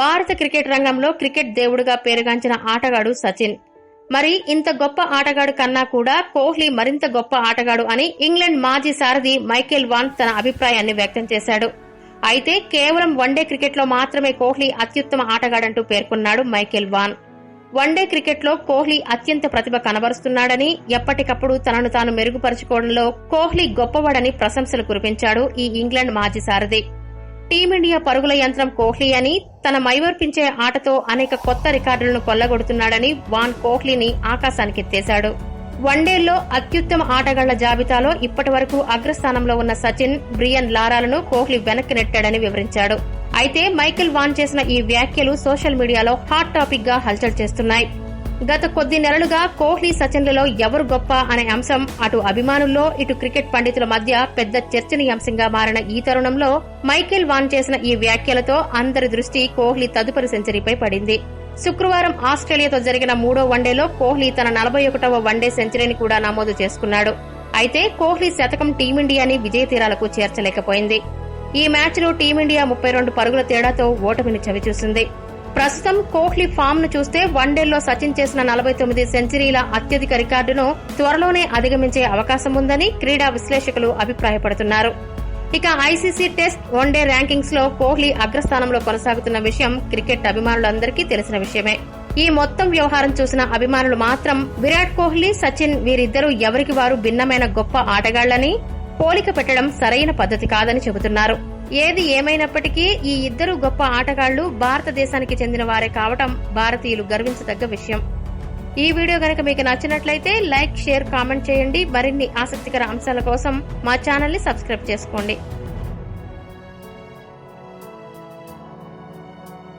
భారత క్రికెట్ రంగంలో క్రికెట్ దేవుడుగా పేరుగాంచిన ఆటగాడు సచిన్. మరి ఇంత గొప్ప ఆటగాడు కన్నా కూడా కోహ్లీ మరింత గొప్ప ఆటగాడు అని ఇంగ్లాండ్ మాజీ సారథి మైకేల్ వాన్ తన అభిప్రాయాన్ని వ్యక్తం చేశాడు. అయితే కేవలం వన్డే క్రికెట్లో మాత్రమే కోహ్లీ అత్యుత్తమ ఆటగాడంటూ పేర్కొన్నాడు మైకేల్ వాన్. వన్డే క్రికెట్లో కోహ్లీ అత్యంత ప్రతిభ కనబరుస్తున్నాడని ఎప్పటికప్పుడు తనను తాను మెరుగుపరుచుకోవడంలో కోహ్లీ గొప్పవాడని ప్రశంసలు కురిపించాడు ఈ ఇంగ్లాండ్ మాజీ సారథి. టీమిండియా పరుగుల యంత్రం కోహ్లీ అని తన మైవర్పించే ఆటతో అనేక కొత్త రికార్డులను కొల్లగొడుతున్నాడని వాన్ కోహ్లీని ఆకాశానికెత్తేశాడు. వన్డేల్లో అత్యుత్తమ ఆటగాళ్ళ జాబితాలో ఇప్పటి వరకు అగ్రస్థానంలో ఉన్న సచిన్ బ్రియన్ లారాలను కోహ్లీ వెనక్కి నెట్టాడని వివరించాడు. అయితే మైకేల్ వాన్ చేసిన ఈ వ్యాఖ్యలు సోషల్ మీడియాలో హాట్ టాపిక్గా హల్చల్ చేస్తున్నాయి. గత కొద్ది నెలలుగా కోహ్లీ సచిన్లలో ఎవరు గొప్ప అనే అంశం అటు అభిమానుల్లో ఇటు క్రికెట్ పండితుల మధ్య పెద్ద చర్చనీయాంశంగా మారిన ఈ తరుణంలో మైకేల్ వాన్ చేసిన ఈ వ్యాఖ్యలతో అందరి దృష్టి కోహ్లీ తదుపరి సెంచరీపై పడింది. శుక్రవారం ఆస్ట్రేలియాతో జరిగిన మూడో వన్డేలో కోహ్లీ తన నలభై ఒకటవ వన్డే సెంచరీని కూడా నమోదు చేసుకున్నాడు. అయితే కోహ్లీ శతకం టీమిండియాని విజయ తీరాలకు చేర్చలేకపోయింది. ఈ మ్యాచ్లో టీమిండియా ముప్పై రెండు పరుగుల తేడాతో ఓటమిని చవిచూసింది. ప్రస్తుతం కోహ్లీ ఫామ్ను చూస్తే వన్డేల్లో సచిన్ చేసిన నలభై తొమ్మిది సెంచరీల అత్యధిక రికార్డును త్వరలోనే అధిగమించే అవకాశం ఉందని క్రీడా విశ్లేషకులు అభిప్రాయపడుతున్నారు. ఇక ఐసీసీ టెస్ట్ వన్డే ర్యాంకింగ్స్లో కోహ్లీ అగ్రస్థానంలో కొనసాగుతున్న విషయం క్రికెట్ అభిమానులందరికీ తెలిసిన విషయమే. ఈ మొత్తం వ్యవహారం చూసిన అభిమానులు మాత్రం విరాట్ కోహ్లీ సచిన్ వీరిద్దరూ ఎవరికి వారు భిన్నమైన గొప్ప ఆటగాళ్ళని పోలిక పెట్టడం సరైన పద్ధతి కాదని చెబుతున్నారు. ఏది ఏమైనప్పటికీ ఈ ఇద్దరు గొప్ప ఆటగాళ్ళు భారతదేశానికి చెందిన వారే కావటం భారతీయులు గర్వించదగ్గ విషయం. ఈ వీడియో గనక మీకు నచ్చినట్లయితే లైక్ షేర్ కామెంట్ చేయండి. మరిన్ని ఆసక్తికర అంశాల కోసం మా ఛానల్ని సబ్స్క్రైబ్ చేసుకోండి.